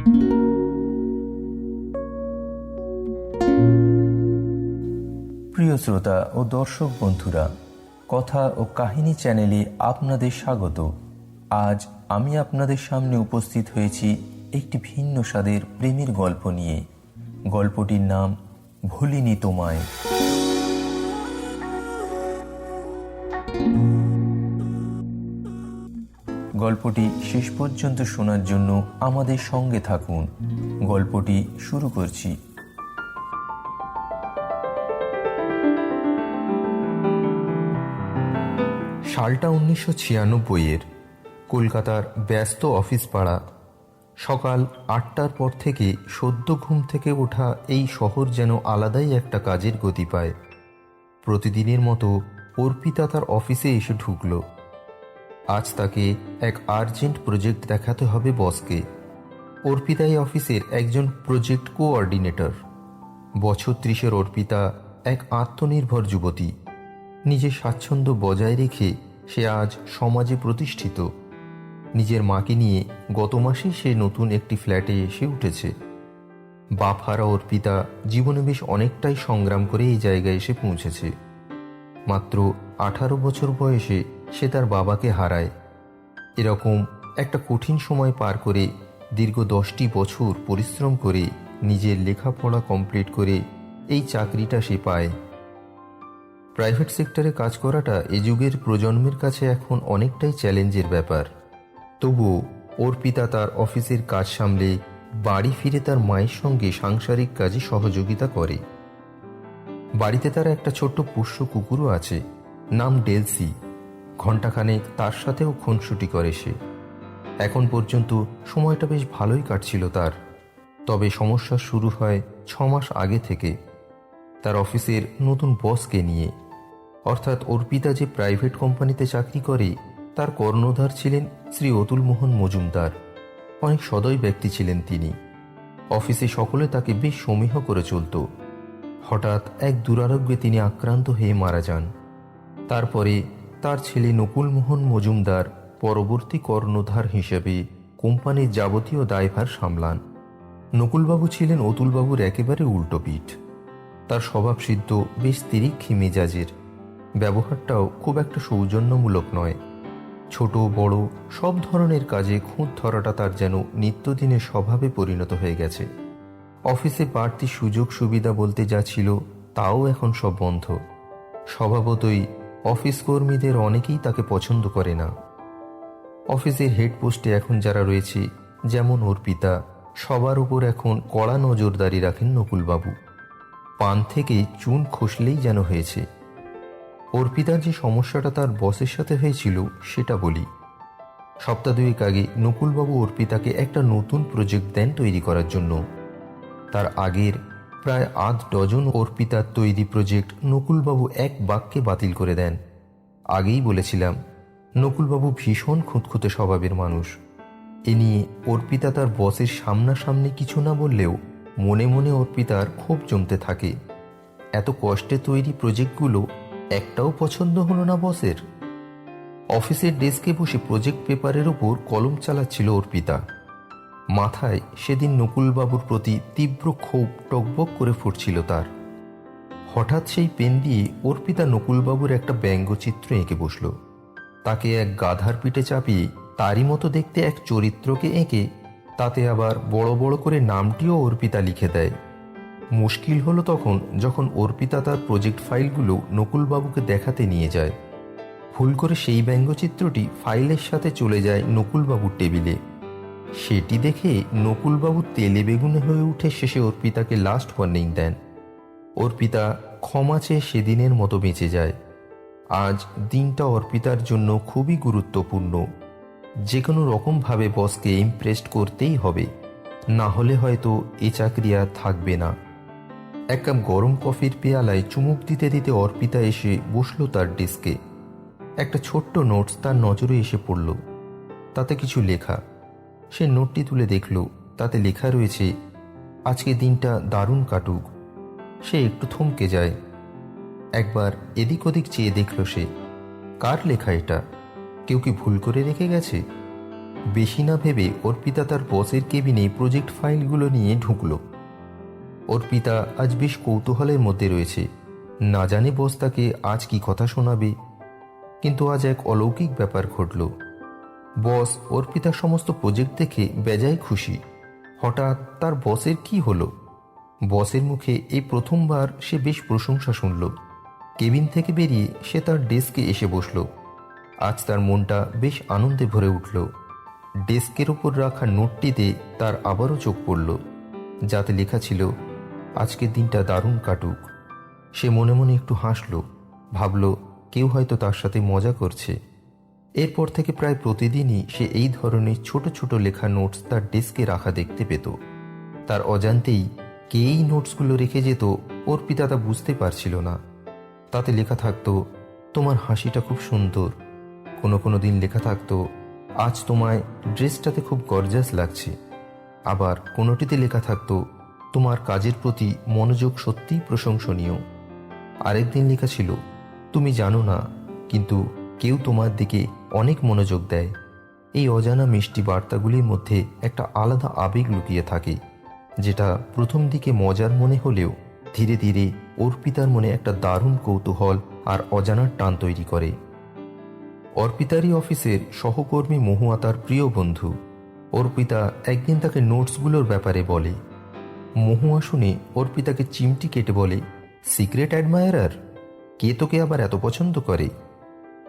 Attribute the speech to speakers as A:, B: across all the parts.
A: প্রিয় শ্রোতা ও দর্শক বন্ধুরা, কথা ও কাহিনী চ্যানেলে আপনাদের স্বাগত। আজ আমি আপনাদের সামনে উপস্থিত হয়েছি একটি ভিন্ন স্বাদের প্রেমের গল্প নিয়ে। গল্পটির নাম ভুলিনি তোমায়। গল্পটি শেষ পর্যন্ত শোনার জন্য আমাদের সঙ্গে থাকুন। গল্পটি শুরু করছি। সালটা উনিশশো ছিয়ানব্বইয়ের। কলকাতার ব্যস্ত অফিস পাড়া। সকাল আটটার পর থেকে সদ্য ঘুম থেকে ওঠা এই শহর যেন আলাদাই একটা কাজের গতি পায়। প্রতিদিনের মতো অর্পিতা তার অফিসে এসে ঢুকলো। আজ তাকে এক আর্জেন্ট প্রজেক্ট দেখাতে হবে বসকে। অর্পিতা এই অফিসের একজন প্রজেক্ট কোঅর্ডিনেটর। বছর ত্রিশের অর্পিতা এক আত্মনির্ভর যুবতী। নিজের স্বাচ্ছন্দ্য বজায় রেখে সে আজ সমাজে প্রতিষ্ঠিত। নিজের মাকে নিয়ে গত মাসেই সে নতুন একটি ফ্ল্যাটে এসে উঠেছে। বাপ হারা অর্পিতা জীবনে বেশ অনেকটাই সংগ্রাম করে এই জায়গায় এসে পৌঁছেছে। মাত্র আঠারো বছর বয়সে সে তার বাবাকে হারায়। এরকম একটা কঠিন সময় পার করে দীর্ঘ দশটি বছর পরিশ্রম করে নিজের লেখাপড়া কমপ্লিট করে এই চাকরিটা সে পায়। প্রাইভেট সেক্টরে কাজ করাটা এ যুগের প্রজন্মের কাছে এখন অনেকটাই চ্যালেঞ্জের ব্যাপার। তবুও পিতা তার অফিসের কাজ সামলে বাড়ি ফিরে তার মায়ের সঙ্গে সাংসারিক কাজে সহযোগিতা করে। বাড়িতে তার একটা ছোট্ট পোষ্য কুকুরও আছে, নাম ডেলসি। ঘণ্টাখানেক তার সাথেও খুনসুটি করে সে। এখন পর্যন্ত সময়টা বেশ ভালোই কাটছিল তার। তবে সমস্যা শুরু হয় ছ মাস আগে থেকে। তার অফিসের নতুন বসকে নিয়ে। অর্থাৎ অর্পিতা যে প্রাইভেট কোম্পানিতে চাকরি করে, তার কর্ণধার ছিলেন শ্রী অতুল মোহন মজুমদার। অনেক সদয় ব্যক্তি ছিলেন তিনি। অফিসে সকলে তাকে বেশ সমীহ করে চলত। হঠাৎ এক দুরারোগ্যে তিনি আক্রান্ত হয়ে মারা যান। তারপরে তার ছেলে নকুলমোহন মজুমদার, পরবর্তী কর্ণধার হিসেবে কোম্পানির যাবতীয় দায়ভার সামলান। নকুলবাবু ছিলেন অতুলবাবুর একেবারে উল্টো পিঠ। তার স্বভাবসিদ্ধ, বেশ তিরিক্ষি মেজাজের। ব্যবহারটাও খুব একটা সৌজন্যমূলক নয়। ছোট, বড়, সব ধরনের কাজে খুঁত ধরাটা তার যেন নিত্যদিনের স্বভাবে পরিণত হয়ে গেছে। অফিসে বাড়তি সুযোগ সুবিধা বলতে যা ছিল, তাও এখন সব বন্ধ। স্বভাবতই অফিস কর্মীদের অনেকেই তাকে পছন্দ করে না। অফিসের হেড পোস্টে এখন যারা রয়েছে, যেমন অর্পিতা সবার উপর এখন কড়া নজরদারি রাখেন নকুলবাবু। পান থেকে চুন খসলেই যেন হয়েছে। অর্পিতার যে সমস্যাটা তার বসের সাথে হয়েছিল, সেটা বলি। সপ্তাহ দুয়েক আগে নকুলবাবু অর্পিতাকে একটা নতুন প্রজেক্ট দেন তৈরি করার জন্য। তার আগের প্রায় আধ ডজন অর্পিতার তৈরি প্রজেক্ট নকুলবাবু এক বাক্যে বাতিল করে দেন। আগেই বলেছিলাম, নকুলবাবু ভীষণ খুঁতখুঁতে স্বভাবের মানুষ। এ নিয়ে অর্পিতা তার বসের সামনাসামনি কিছু না বললেও মনে মনে অর্পিতার ক্ষোভ জমতে থাকে। এত কষ্টে তৈরি প্রজেক্টগুলো একটাও পছন্দ হলো না বসের। অফিসের ডেস্কে বসে প্রজেক্ট পেপারের ওপর কলম চালাচ্ছিল অর্পিতা। মাথায় সেদিন নকুলবাবুর প্রতি তীব্র ক্ষোভ টকবক করে ফুটছিল তার। হঠাৎ সেই পেন দিয়ে অর্পিতা নকুলবাবুর একটা ব্যঙ্গচিত্র এঁকে বসল। তাকে এক গাধার পিঠে চাপিয়ে তারই মতো দেখতে এক চরিত্রকে এঁকে তাতে আবার বড় বড় করে নামটিও অর্পিতা লিখে দেয়। মুশকিল হলো তখন যখন অর্পিতা তার প্রজেক্ট ফাইলগুলো নকুলবাবুকে দেখাতে নিয়ে যায়। ভুল করে সেই ব্যঙ্গচিত্রটি ফাইলের সাথে চলে যায় নকুলবাবুর টেবিলে। সেটি দেখে নকুলবাবু তেলে বেগুনে হয়ে উঠে শেষে অর্পিতাকে লাস্ট ওয়ার্নিং দেন। অর্পিতা ক্ষমা চেয়ে সেদিনের মতো বেঁচে যায়। আজ দিনটা অর্পিতার জন্য খুবই গুরুত্বপূর্ণ। যে কোনো রকমভাবে বসকে ইমপ্রেসড করতেই হবে। না হলে হয়তো এ চাকরি আর থাকবে না। এক কাপ গরম কফির পেয়ালায় চুমুক দিতে দিতে অর্পিতা এসে বসল তার ডেস্কে একটা ছোট্ট নোটস তার নজরে এসে পড়ল। তাতে কিছু লেখা। সে নোটটি তুলে দেখল। তাতে লেখা রয়েছে, আজকে দিনটা দারুণ কাটুক। সে একটু থমকে যায়। একবার এদিক ওদিক চেয়ে দেখল সে, কার লেখা এটা? কেউ কি ভুল করে রেখে গেছে? বেশি না ভেবে অর্পিতা তার বসের কেবিনে প্রজেক্ট ফাইলগুলো নিয়ে ঢুকলো। অর্পিতা আজ বেশ কৌতূহলের মধ্যে রয়েছে, না জানে বস তাকে আজ কি কথা শোনাবে। কিন্তু আজ এক অলৌকিক ব্যাপার ঘটল। বস অর্পিতার সমস্ত প্রজেক্ট দেখে বেজায় খুশি। হঠাৎ তার বসের কি হলো? বসের মুখে এই প্রথমবার সে বেশ প্রশংসা শুনল। কেবিন থেকে বেরিয়ে সে তার ডেস্কে এসে বসল। আজ তার মনটা বেশ আনন্দে ভরে উঠল। ডেস্কের ওপর রাখা নোটটিতে তার আবারও চোখ পড়ল। যাতে লেখা ছিল আজকের দিনটা দারুণ কাটুক। সে মনে মনে একটু হাসল। ভাবল, কেউ হয়তো তার সাথে মজা করছে। এরপর থেকে প্রায় প্রতিদিনই সে এই ধরনের ছোট ছোট লেখা নোটস তার ডেস্কে রাখা দেখতে পেত। তার অজান্তেই কে এই নোটসগুলো রেখে যেত ওর পিতা তা বুঝতে পারছিল না। তাতে লেখা থাকতো, তোমার হাসিটা খুব সুন্দর। কোনো কোনো দিন লেখা থাকতো, আজ তোমায় ড্রেসটাতে খুব গর্জাস লাগছে। আবার কোনোটিতে লেখা থাকতো, তোমার কাজের প্রতি মনোযোগ সত্যিই প্রশংসনীয়। আরেকদিন লেখা ছিল, তুমি জানো না, কিন্তু কেউ তোমার দিকে অনেক মনোযোগ দেয়। এই অজানা মিষ্টি বার্তাগুলির মধ্যে একটা আলাদা আবেগ লুকিয়ে থাকে, যেটা প্রথম দিকে মজার মনে হলেও ধীরে ধীরে অর্পিতার মনে একটা দারুণ কৌতূহল আর অজানার টান তৈরি করে। অর্পিতারই অফিসের সহকর্মী মহুয়া তার প্রিয় বন্ধু। অর্পিতা একদিন তাকে নোটসগুলোর ব্যাপারে বলে। মহুয়া শুনে অর্পিতাকে চিমটি কেটে বলে, সিক্রেট অ্যাডমায়ারার? কে তোকে আবার এত পছন্দ করে?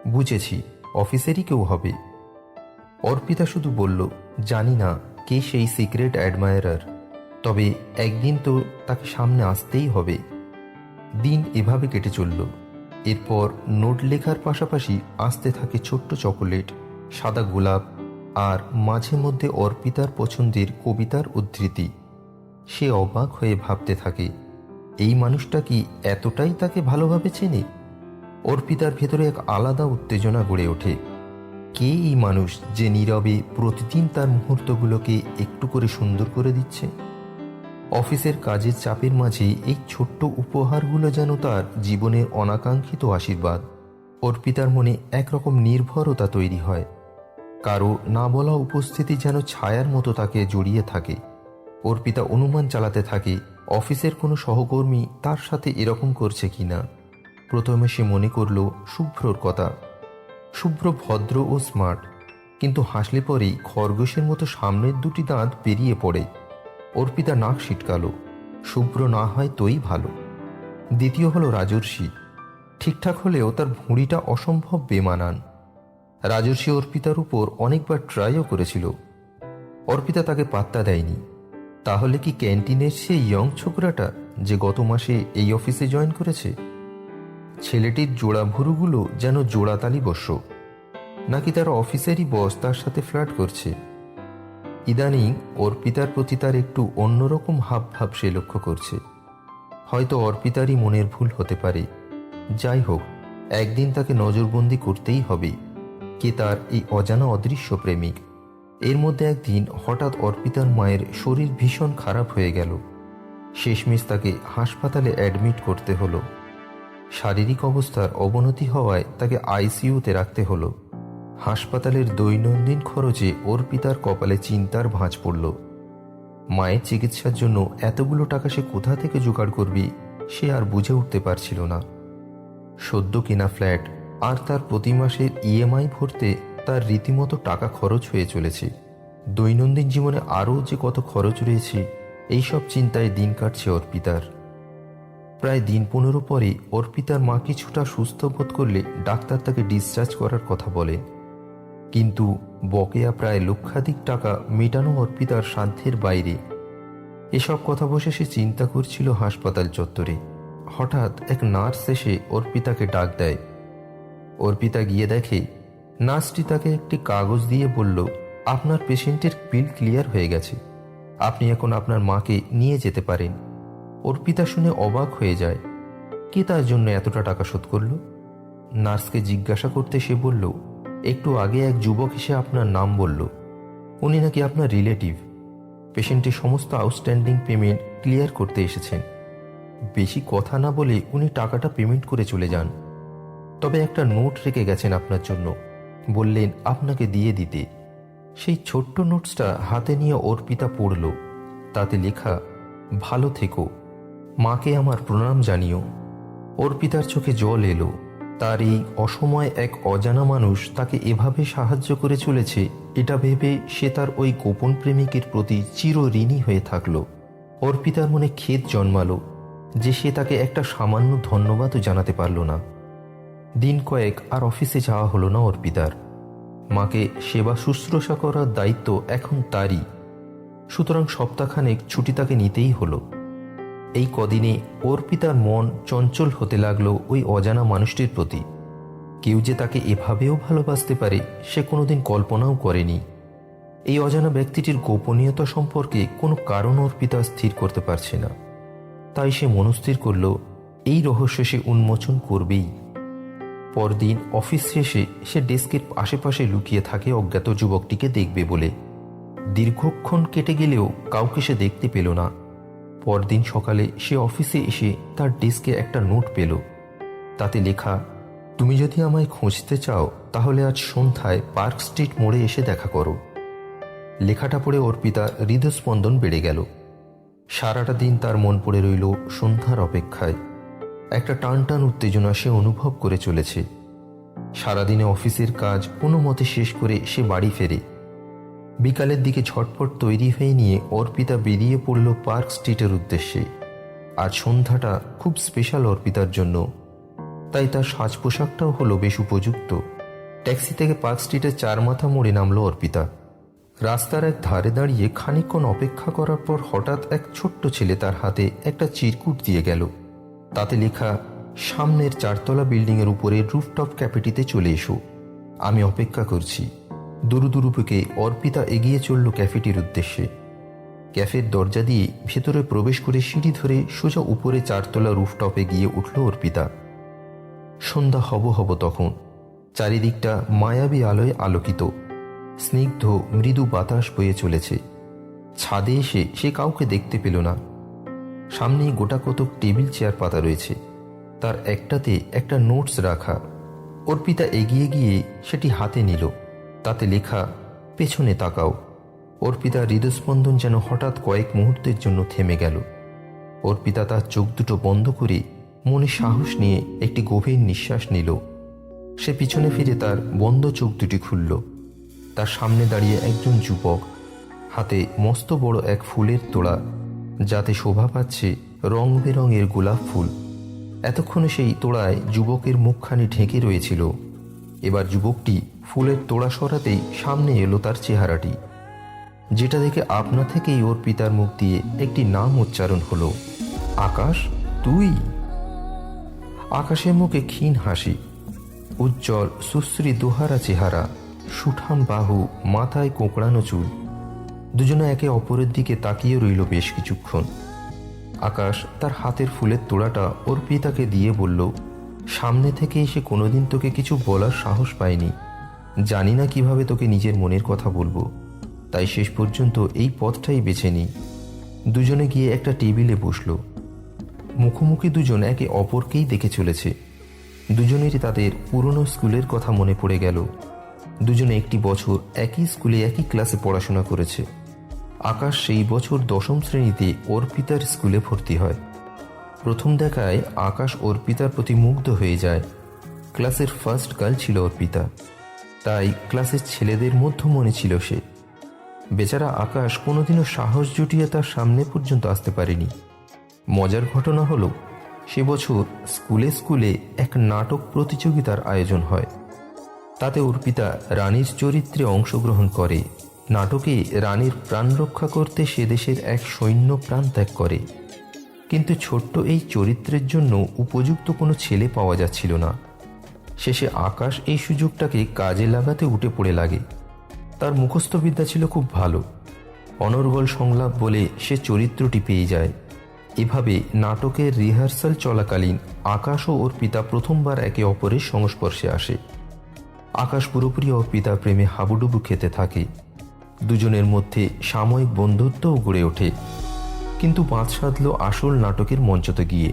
A: বুঝেছি, অফিসেরই কেউ হবে। অর্পিতা শুধু বলল, জানি না কে সেই সিক্রেট অ্যাডমায়ারার তবে একদিন তো তাকে সামনে আসতেই হবে। দিন এভাবে কেটে চলল। এরপর নোট লেখার পাশাপাশি আসতে থাকে ছোট্ট চকোলেট, সাদা গোলাপ আর মাঝে মধ্যে অর্পিতার পছন্দের কবিতার উদ্ধৃতি। সে অবাক হয়ে ভাবতে থাকে, এই মানুষটা কি এতটাই তাকে ভালোভাবে চেনে? অর্পিতার ভেতরে এক আলাদা উত্তেজনা গড়ে ওঠে। কে এই মানুষ যে নীরবে প্রতিদিন তার মুহূর্তগুলোকে একটু করে সুন্দর করে দিচ্ছে? অফিসের কাজের চাপের মাঝে এই ছোট্ট উপহারগুলো যেন তার জীবনের অনাকাঙ্ক্ষিত আশীর্বাদ। অর্পিতার মনে একরকম নির্ভরতা তৈরি হয়। কারও না বলা উপস্থিতি যেন ছায়ার মতো তাকে জড়িয়ে থাকে। অর্পিতা অনুমান চালাতে থাকে, অফিসের কোনো সহকর্মী তার সাথে এরকম করছে কিনা? প্রথমে সে মনে করল শুভ্রর কথা। শুভ্র ভদ্র ও স্মার্ট কিন্তু হাসলে পরেই খরগোশের মতো সামনের দুটি দাঁত বেরিয়ে পড়ে। অর্পিতা নাক সিটকালো শুভ্র না হয় তোই ভালো। দ্বিতীয় হলো রাজর্ষি। ঠিকঠাক হলেও তার ভুঁড়িটা অসম্ভব বেমানান। রাজর্ষি অর্পিতার উপর অনেকবার ট্রাইও করেছিল। অর্পিতা তাকে পাত্তা দেয়নি। তাহলে কি ক্যান্টিনের সেই ইয়ং ছোকরাটা, যে গত মাসে এই অফিসে জয়েন করেছে? ছেলেটির জোড়া ভুরুগুলো যেন জোড়াতালি বস্য নাকি তার অফিসেরই বস তার সাথে ফ্ল্যাট করছে। ইদানিং অর্পিতার প্রতি তার একটু অন্যরকম হাব ভাব সে লক্ষ্য করছে। হয়তো অর্পিতারই মনের ভুল হতে পারে। যাই হোক, একদিন তাকে নজরবন্দি করতেই হবে। কে তার এই অজানা অদৃশ্য প্রেমিক? এর মধ্যে একদিন হঠাৎ অর্পিতার মায়ের শরীর ভীষণ খারাপ হয়ে গেল। শেষমেশ তাকে হাসপাতালে অ্যাডমিট করতে হলো। শারীরিক অবস্থার অবনতি হওয়ায় তাকে আইসিইউতে রাখতে হলো। হাসপাতালের দৈনন্দিন খরচে অর্পিতার কপালে চিন্তার ভাঁজ পড়ল। মায়ের চিকিৎসার জন্য এতগুলো টাকা সে কোথা থেকে জোগাড় করবি, সে আর বুঝে উঠতে পারছিল না। সদ্য কেনা ফ্ল্যাট আর তার প্রতি মাসের ইএমআই ভরতে তার রীতিমতো টাকা খরচ হয়ে চলেছে। দৈনন্দিন জীবনে আরও যে কত খরচ রয়েছে, এইসব চিন্তায় দিন কাটছে অর্পিতার প্রায় দিন পনেরো পরে অর্পিতার মা কিছুটা সুস্থ বোধ করলে ডাক্তার তাকে ডিসচার্জ করার কথা বলেন। কিন্তু বকেয়া প্রায় লক্ষাধিক টাকা মেটানো অর্পিতার সাধ্যের বাইরে। এসব কথা বসে সে চিন্তা করছিল হাসপাতাল চত্বরে। হঠাৎ এক নার্স এসে অর্পিতাকে ডাক দেয়। অর্পিতা গিয়ে দেখে, নার্সটি তাকে একটি কাগজ দিয়ে বলল, আপনার পেশেন্টের বিল ক্লিয়ার হয়ে গেছে। আপনি এখন আপনার মাকে নিয়ে যেতে পারেন। অর্পিতা শুনে অবাক হয়ে যায়। কে তার জন্য এতটা টাকা শোধ করল? নার্সকে জিজ্ঞাসা করতে সে বলল, একটু আগে এক যুবক এসে আপনার নাম বলল। উনি নাকি আপনার রিলেটিভ। পেশেন্টের সমস্ত আউটস্ট্যান্ডিং পেমেন্ট ক্লিয়ার করতে এসেছেন। বেশি কথা না বলে উনি টাকাটা পেমেন্ট করে চলে যান। তবে একটা নোট রেখে গেছেন আপনার জন্য। বললেন, আপনাকে দিয়ে দিতে। সেই ছোট্ট নোটসটা হাতে নিয়ে অর্পিতা পড়ল। তাতে লেখা, ভালো থেকো। মাকে আমার প্রণাম জানিও। অর্পিতার চোখে জল এলো। তার এই অসময় এক অজানা মানুষ তাকে এভাবে সাহায্য করে চলেছে, এটা ভেবে সে তার ওই গোপন প্রেমিকের প্রতি চির ঋণী হয়ে থাকল। অর্পিতার মনে খেদ জন্মালো, যে সে তাকে একটা সামান্য ধন্যবাদও জানাতে পারল না। দিন কয়েক আর অফিসে যাওয়া হলো না অর্পিতার মাকে সেবা শুশ্রূষা করার দায়িত্ব এখন তারই। সুতরাং সপ্তাহখানেক ছুটি তাকে নিতেই হলো। এই কদিনে অর্পিতার মন চঞ্চল হতে লাগল ওই অজানা মানুষটির প্রতি। কেউ যে তাকে এভাবেও ভালোবাসতে পারে, সে কোনোদিন কল্পনাও করেনি। এই অজানা ব্যক্তিটির গোপনীয়তা সম্পর্কে কোনো কারণ অর্পিতা স্থির করতে পারছে না। তাই সে মনস্থির করল, এই রহস্য সে উন্মোচন করবেই। পরদিন অফিস শেষে সে ডেস্কের আশেপাশে লুকিয়ে থাকে অজ্ঞাত যুবকটিকে দেখবে বলে। দীর্ঘক্ষণ কেটে গেলেও কাউকে সে দেখতে পেল না। পরদিন সকালে সে অফিসে এসে তার ডেস্কে একটা নোট পেল। তাতে লেখা, তুমি যদি আমায় খুঁজতে চাও, তাহলে আজ সন্ধ্যায় পার্ক স্ট্রিট মোড়ে এসে দেখা করো। লেখাটা পড়ে অর্পিতা হৃদস্পন্দন বেড়ে গেল। সারাটা দিন তার মন পড়ে রইল সন্ধ্যার অপেক্ষায়। একটা টান টান উত্তেজনা সে অনুভব করে চলেছে। সারাদিনে অফিসের কাজ কোনো মতে শেষ করে সে বাড়ি ফেরে। বিকালের দিকে ঝটপট তৈরি হয়ে নিয়ে অর্পিতা বেরিয়ে পড়ল পার্ক স্ট্রিটের উদ্দেশ্যে। আজ সন্ধ্যাটা খুব স্পেশাল অর্পিতার জন্য। তাই তার সাজ পোশাকটাও হলো বেশ উপযুক্ত। ট্যাক্সি থেকে পার্ক স্ট্রিটের চার মাথা মোড়ে নামলো অর্পিতা। রাস্তার এক ধারে দাঁড়িয়ে খানিকক্ষণ অপেক্ষা করার পর হঠাৎ এক ছোট্ট ছেলে তার হাতে একটা চিরকুট দিয়ে গেল। তাতে লেখা, সামনের চারতলা বিল্ডিংয়ের উপরে রুফটপ ক্যাফেটিতে চলে এসো। আমি অপেক্ষা করছি। দুরু দুরুপুকে অর্পিতা এগিয়ে চলল ক্যাফেটির উদ্দেশ্যে। ক্যাফের দরজা দিয়ে ভেতরে প্রবেশ করে সিঁড়ি ধরে সোজা উপরে চারতলা রুফটপে গিয়ে উঠল অর্পিতা। সন্ধ্যা হব হব তখন। চারিদিকটা মায়াবী আলোয় আলোকিত। স্নিগ্ধ মৃদু বাতাস বয়ে চলেছে। ছাদে এসে সে কাউকে দেখতে পেল না। সামনেই গোটা কতক টেবিল চেয়ার পাতা রয়েছে। তার একটাতে একটা নোটস রাখা। অর্পিতা এগিয়ে গিয়ে সেটি হাতে নিল। তাতে লেখা, পেছনে তাকাও। অর্পিতা হৃদস্পন্দন যেন হঠাৎ কয়েক মুহূর্তের জন্য থেমে গেল। অর্পিতা তার চোখ দুটো বন্ধ করে মনে সাহস নিয়ে একটি গভীর নিঃশ্বাস নিল। সে পিছনে ফিরে তার বন্ধ চোখ দুটি খুলল। তার সামনে দাঁড়িয়ে একজন যুবক, হাতে মস্ত বড় এক ফুলের তোড়া, যাতে শোভা পাচ্ছে রং বেরঙের গোলাপ ফুল। এতক্ষণে সেই তোড়ায় যুবকের মুখখানি ঢেকে রয়েছিল। এবার যুবকটি ফুলের তোড়া সরাতেই সামনে এলো তার চেহারাটি, যেটা দেখে আপনা থেকেই ওর পিতার মুখ দিয়ে একটি নাম উচ্চারণ হলো, আকাশ, তুই? আকাশের মুখে ক্ষীণ হাসি, উজ্জ্বল সুশ্রী দুহারা চেহারা, সুঠাম বাহু, মাথায় কোঁকড়ানো চুল, দুজনে একে অপরের দিকে তাকিয়ে রইল বেশ কিছুক্ষণ। আকাশ তার হাতের ফুলের তোড়াটা ওর পিতাকে দিয়ে বলল সামনে থেকে এসে কোনোদিন তোকে কিছু বলার সাহস পাইনি। জানি না কীভাবে তোকে নিজের মনের কথা বলব। তাই শেষ পর্যন্ত এই পথটাই বেছে নিই দুজনে গিয়ে একটা টেবিলে বসল। মুখোমুখি দুজন একে অপরকেই দেখে চলেছে। দুজনেরই তাদের পুরনো স্কুলের কথা মনে পড়ে গেল। দুজনে একটি বছর একই স্কুলে একই ক্লাসে পড়াশোনা করেছে। আকাশ সেই বছর দশম শ্রেণীতে অর্পিতার স্কুলে ভর্তি হয়। প্রথম দেখায় আকাশ অর্পিতার প্রতি মুগ্ধ হয়ে যায়। ক্লাসের ফার্স্ট গার্ল ছিল অর্পিতা তাই ক্লাসের ছেলেদের মধ্যমণি ছিল সে। বেচারা আকাশ কোনোদিনও সাহস জুটিয়ে তার সামনে পর্যন্ত আসতে পারেনি। মজার ঘটনা হলো, সে বছর স্কুলে স্কুলে এক নাটক প্রতিযোগিতার আয়োজন হয়। তাতে অর্পিতা রানীর চরিত্রে অংশগ্রহণ করে। নাটকে রানীর প্রাণ রক্ষা করতে সে দেশের এক সৈন্য প্রাণ ত্যাগ করে। কিন্তু ছোট্ট এই চরিত্রের জন্য উপযুক্ত কোনো ছেলে পাওয়া যাচ্ছিল না। শেষে আকাশ এই সুযোগটাকে কাজে লাগাতে উঠে পড়ে লাগে। তার মুখস্থবিদ্যা ছিল খুব ভালো। অনর্গল সংলাপ বলে সে চরিত্রটি পেয়ে যায়। এভাবে নাটকের রিহার্সাল চলাকালীন আকাশ ও ওর পিতা প্রথমবার একে অপরের সংস্পর্শে আসে। আকাশ পুরোপুরি ওর পিতা প্রেমে হাবুডুবু খেতে থাকে। দুজনের মধ্যে সাময়িক বন্ধুত্বও গড়ে ওঠে। কিন্তু বাঁধ সাধল আসল নাটকের মঞ্চতে গিয়ে।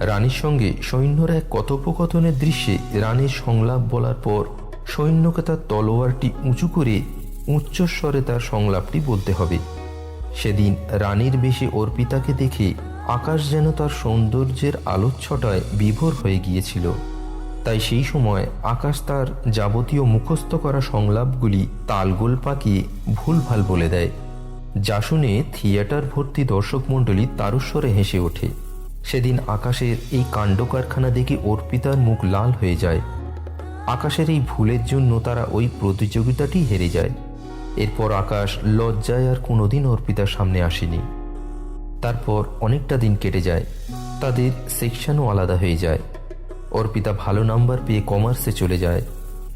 A: রানীর সঙ্গে সৈন্যর এক কথোপকথনের দৃশ্যে রানীর সংলাপ বলার পর সৈন্যকে তার তলোয়ারটি উঁচু করে উচ্চস্বরে তার সংলাপটি বলতে হবে। সেদিন রানীর বেশে অর্পিতাকে দেখে আকাশ যেন তার সৌন্দর্যের আলোচ্ছটায় বিভোর হয়ে গিয়েছিল। তাই সেই সময় আকাশ তার যাবতীয় মুখস্থ করা সংলাপগুলি তালগোল পাকিয়ে ভুলভাল বলে দেয়। যা শুনে থিয়েটার ভর্তি দর্শক মণ্ডলী তারস্বরে হেসে ওঠে। সেদিন আকাশের এই কাণ্ড কারখানা দেখে অর্পিতার মুখ লাল হয়ে যায়। আকাশের এই ভুলের জন্য তারা ওই প্রতিযোগিতাটি হেরে যায়। এরপর আকাশ লজ্জায় আর কোনোদিন অর্পিতার সামনে আসেনি। তারপর অনেকটা দিন কেটে যায়। তাদের সেকশনও আলাদা হয়ে যায়। অর্পিতা ভালো নাম্বার পেয়ে কমার্সে চলে যায়।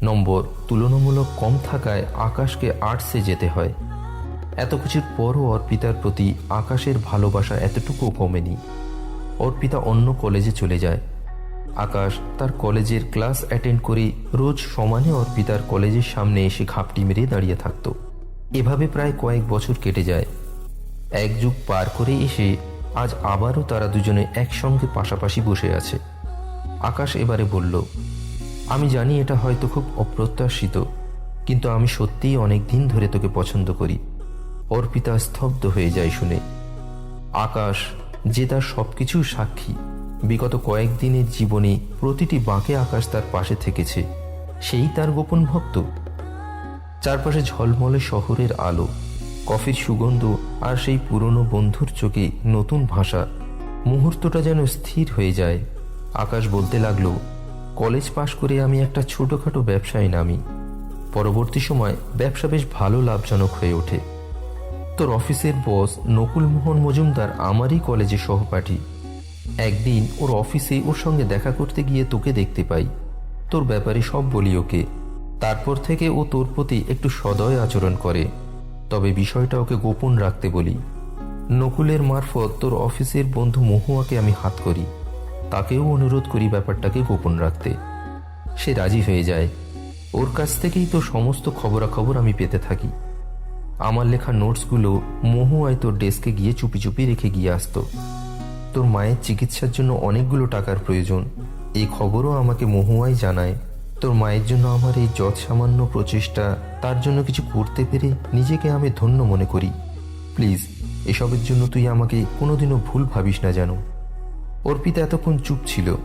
A: নম্বর তুলনামূলক কম থাকায় আকাশকে আর্টসে যেতে হয়। এত কিছুর পরও অর্পিতার প্রতি আকাশের ভালোবাসা এতটুকুও কমেনি। অর্পিতা অন্য কলেজে চলে যায়। আকাশ তার কলেজের ক্লাস অ্যাটেন্ড করে রোজ সমানে অর্পিতার কলেজের সামনে এসে ঘাপটি মেরে দাঁড়িয়ে থাকত। এভাবে প্রায় কয়েক বছর কেটে যায়। এক যুগ পার করে এসে আজ আবারও তারা দুজনে একসঙ্গে পাশাপাশি বসে আছে। আকাশ এবারে বলল, আমি জানি এটা হয়তো খুব অপ্রত্যাশিত, কিন্তু আমি সত্যিই অনেক দিন ধরে তোকে পছন্দ করি। অর্পিতা স্তব্ধ হয়ে যায় শুনে। আকাশ যে তার সবকিছু সাক্ষী, বিগত কয়েকদিনের জীবনে প্রতিটি বাঁকে আকাশ তার পাশে থেকেছে। সেই তার গোপন ভক্ত। চারপাশে ঝলমলে শহরের আলো, কফির সুগন্ধ আর সেই পুরনো বন্ধুর চোখে নতুন ভাষা। মুহূর্তটা যেন স্থির হয়ে যায়। আকাশ বলতে লাগল, কলেজ পাশ করে আমি একটা ছোটোখাটো ব্যবসায় নামি। পরবর্তী সময় ব্যবসা বেশ ভালো লাভজনক হয়ে ওঠে। তোর অফিসের বস নকুল মোহন মজুমদার আমারই কলেজে সহপাঠী। একদিন ওর অফিসে ওর সঙ্গে দেখা করতে গিয়ে তোকে দেখতে পাই। তোর ব্যাপারে সব বলি ওকে। তারপর থেকে ও তোর প্রতি একটু সদয় আচরণ করে। তবে বিষয়টা ওকে গোপন রাখতে বলি। নকুলের মারফত তোর অফিসের বন্ধু মহুয়াকে আমি হাত করি। তাকেও অনুরোধ করি ব্যাপারটাকে গোপন রাখতে। সে রাজি হয়ে যায়। ওর কাছ থেকেই তো সমস্ত খবরাখবর আমি পেতে থাকি। আমার লেখা নোটসগুলো মহুয়ায় তোর ডেস্কে গিয়ে চুপি চুপি রেখে গিয়ে আসতো। তোর মায়ের চিকিৎসার জন্য অনেকগুলো টাকার প্রয়োজন। এই খবরও আমাকে মহুয়াই জানায়। তোর মায়ের জন্য আমার এই যৎ সামান্য প্রচেষ্টা, তার জন্য কিছু করতে পেরে নিজেকে আমি ধন্য মনে করি। প্লিজ, এসবের জন্য তুই আমাকে কোনোদিনও ভুল ভাবিস না জানো। অর্পিতা এতক্ষণ চুপ ছিল।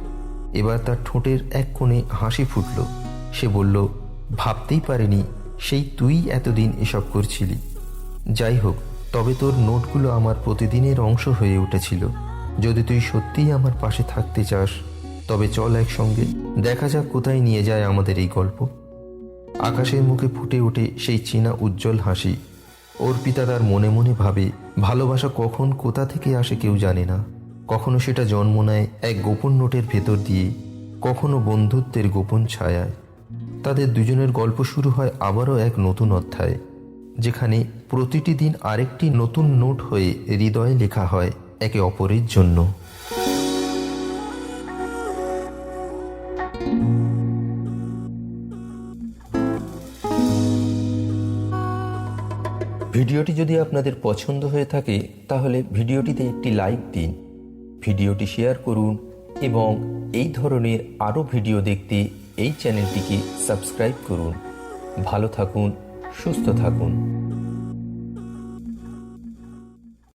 A: এবার তার ঠোঁটের এক কোণে হাসি ফুটল। সে বলল, ভাবতেই পারেনি সেই তুই এতদিন এসব করছিলি। যাই হোক তবে তোর নোটগুলো আমার প্রতিদিনের অংশ হয়ে উঠেছিল। যদি তুই সত্যিই আমার পাশে থাকতে চাস, তবে চল একসঙ্গে দেখা যাক কোথায় নিয়ে যায় আমাদের এই গল্প। আকাশের মুখে ফুটে ওঠে সেই চীনা উজ্জ্বল হাসি। অর্পিতা তার মনে মনে ভাবে, ভালোবাসা কখন কোথা থেকে আসে কেউ জানে না। কখনো সেটা জন্ম নেয় এক গোপন নোটের ভেতর দিয়ে, কখনো বন্ধুত্বের গোপন ছায়ায়। তাদের দুজনের গল্প শুরু হয় আবারও এক নতুন অধ্যায়, যেখানে প্রতিটি দিন আরেকটি নতুন নোট হয়ে হৃদয়ে লেখা হয় একে অপরের জন্য। ভিডিওটি যদি আপনাদের পছন্দ হয়ে থাকে, তাহলে ভিডিওটিতে একটি লাইক দিন, ভিডিওটি শেয়ার করুন এবং এই ধরনের আরও ভিডিও দেখতে এই চ্যানেলটিকে সাবস্ক্রাইব করুন। ভালো থাকুন সুস্থ থাকুন।